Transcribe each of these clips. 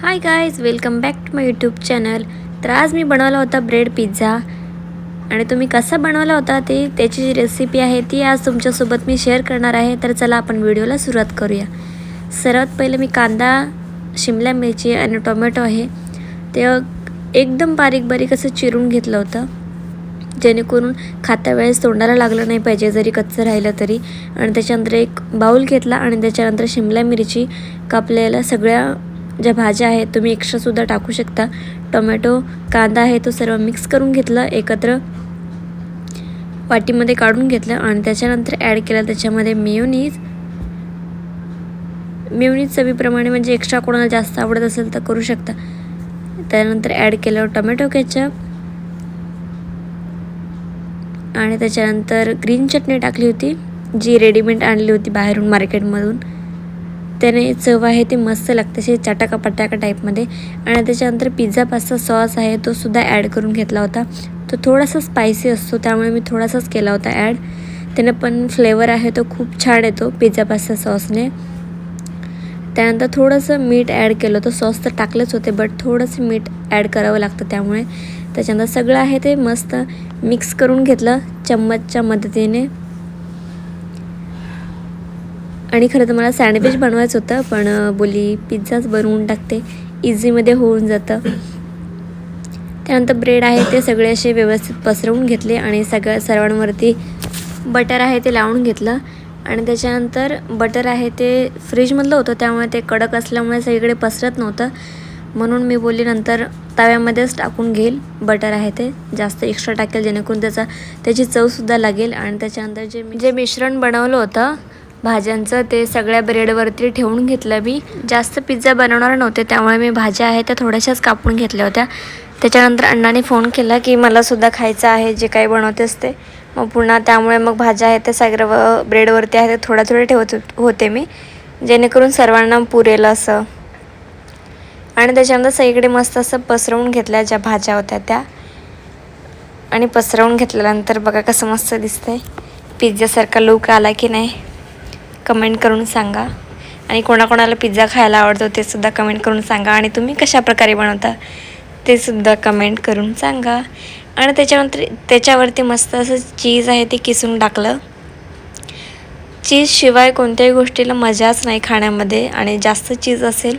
Hi guys welcome back to my YouTube channel तर आज मी बनवला होता ब्रेड पिझ्झा आणि तुम्ही कसा बनवला होता ते त्याची जी रेसिपी आहे ती आज तुमच्यासोबत मी शेअर करणार आहे. तर चला आपण व्हिडिओला सुरुवात करूया. सर्वात पहिले मी कांदा शिमला मिरची आणि टोमॅटो आहे. ते एकदम बारीक बारीक असं चिरून घेतलं होतं. जेणेकरून खाता वेळेस तोंडाला लागलं नाही पाहिजे जरी कच्चं राहिलं तरी. आणि त्याच्यानंतर एक बाऊल घेतला आणि त्याच्यानंतर शिमला मिरची कापलेल्या सगळ्या ज्या भाज्या आहेत तुम्ही एक्स्ट्रासुद्धा टाकू शकता. टोमॅटो कांदा आहे तो सर्व मिक्स करून घेतला एकत्र वाटीमध्ये काढून घेतलं आणि त्याच्यानंतर ॲड केलं. त्याच्यामध्ये मेयोनीज मेयोनीज चवीप्रमाणे म्हणजे एक्स्ट्रा कोणाला जास्त आवडत असेल तर करू शकता. त्यानंतर ॲड केलं टोमॅटो केचप आणि त्याच्यानंतर ग्रीन चटणी टाकली होती जी रेडीमेड आणली होती बाहेरून मार्केटमधून त्याने चव आहे ते मस्त लागते असे चटाका पटाका टाईपमध्ये आणि त्याच्यानंतर पिझ्झा पास्ता सॉस आहे तो सुद्धा ॲड करून घेतला होता. तो थोडासा स्पायसी असतो त्यामुळे मी थोडासाच केला होता ॲड त्याने पण फ्लेवर आहे तो खूप छान येतो पिझ्झा पास्ता सॉसने त्यानंतर थोडंसं मीठ ॲड केलं होतं. सॉस तर टाकलेच होते बट थोडंसं मीठ ॲड करावं लागतं त्यामुळे. त्याच्यानंतर सगळं आहे ते मस्त मिक्स करून घेतलं चम्मचच्या मदतीने. आणि खरं तर मला सँडविच बनवायचं होतं पण बोली पिझ्झाच बनवून टाकते. इझीमध्ये होऊन जातं. त्यानंतर ब्रेड आहे ते सगळे असे व्यवस्थित पसरवून घेतले आणि सगळ्या सर्वांवरती बटर आहे ते लावून घेतलं. आणि त्याच्यानंतर बटर आहे ते फ्रीजमधलं होतं त्यामुळे ते कडक असल्यामुळे सगळीकडे पसरत नव्हतं. म्हणून मी बोलली नंतर तव्यामध्येच टाकून घेईल बटर आहे ते. जास्त एक्स्ट्रा टाकेल जेणेकरून त्याचा त्याची चवसुद्धा लागेल. आणि त्याच्यानंतर जे जे मिश्रण बनवलं होतं भाज्यांचं ते सगळ्या ब्रेडवरती ठेवून घेतलं मी. जास्त पिझ्झा बनवणार नव्हते त्यामुळे मी भाज्या आहेत त्या थोड्याशाच कापून घेतल्या होत्या. त्याच्यानंतर अण्णाने फोन केला की मलासुद्धा खायचं आहे जे काही बनवतेस ते. मग पुन्हा त्यामुळे मग भाज्या आहेत त्या सगळं ब्रेडवरती आहे ते थोड्या थोड्या ठेवत होते मी. जेणेकरून सर्वांना पुरेल असं. आणि त्याच्यानंतर सगळीकडे मस्त असं पसरवून घेतल्या ज्या भाज्या होत्या त्या. आणि पसरवून घेतल्यानंतर बघा कसं मस्त दिसतंय. पिझ्झासारखा लुक आला की नाही. कमेंट करून सांगा. आणि कोणाकोणाला पिझ्झा खायला आवडतो ते सुद्धा कमेंट करून सांगा. आणि तुम्ही कशा प्रकारे बनवता ते सुद्धा कमेंट करून सांगा. आणि त्याच्यानंतर त्याच्यावरती मस्त असं चीज आहे ते किसून टाकलं. चीजशिवाय कोणत्याही गोष्टीला मजाच नाही खाण्यामध्ये. आणि जास्त चीज असेल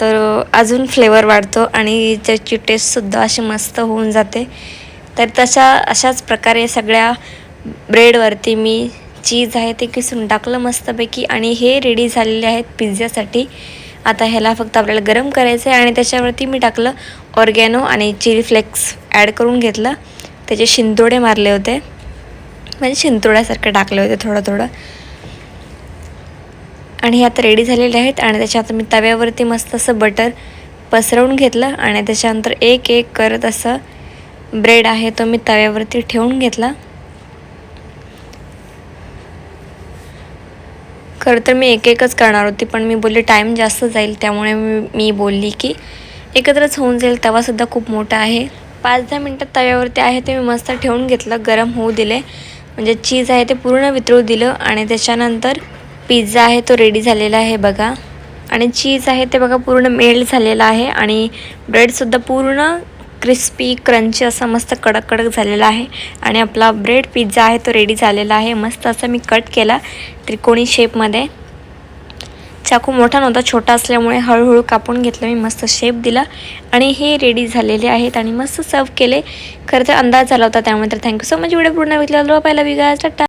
तर अजून फ्लेवर वाढतो आणि त्याची टेस्टसुद्धा अशी मस्त होऊन जाते. तर तशा अशाच प्रकारे सगळ्या ब्रेडवरती मी चीज आहे ते किसून टाकलं मस्तपैकी आणि हे रेडी झालेले आहेत पिझ्झ्यासाठी आता ह्याला फक्त आपल्याला गरम करायचं आहे आणि त्याच्यावरती मी टाकलं ऑर्गॅनो आणि चिली फ्लेक्स ॲड करून घेतलं. त्याचे शिंतोडे मारले होते. म्हणजे शिंतोड्यासारखं टाकले होते थोडं थोडं. आणि हे आता रेडी झालेले आहेत आणि त्याच्यात मी तव्यावरती मस्त असं बटर पसरवून घेतलं आणि त्याच्यानंतर एक एक करत असं ब्रेड आहे तो मी तव्यावरती ठेवून घेतला. खरं तर मी एक एकच करणार होती पण मी बोलली टाईम जास्त जाईल त्यामुळे मी मी बोलली की एकत्रच होऊन जाईल तवासुद्धा खूप मोठा आहे. पाच दहा मिनटात तव्यावरती आहे ते मी मस्त ठेवून घेतलं गरम होऊ दिले. म्हणजे चीज आहे ते पूर्ण वितळू दिलं आणि त्याच्यानंतर पिझ्झा आहे तो रेडी झालेला आहे बघा. आणि चीज आहे ते बघा पूर्ण मेल्ट झालेला आहे आणि ब्रेडसुद्धा पूर्ण क्रिस्पी क्रंची असा मस्त कडक कडक झालेला आहे. आणि आपला ब्रेड पिझ्झा आहे तो रेडी झालेला आहे. मस्त असा मी कट केला त्रिकोणी शेपमध्ये चाकू मोठा नव्हता छोटा असल्यामुळे हळूहळू कापून घेतलं. मी मस्त शेप दिला आणि हे रेडी झालेले आहेत आणि मस्त सर्व केले. खरं तर अंदाज झाला होता त्यामुळे. तर थँक्यू सो मच व्हिडिओ पूर्ण बघितला पहिला विगा टाटा.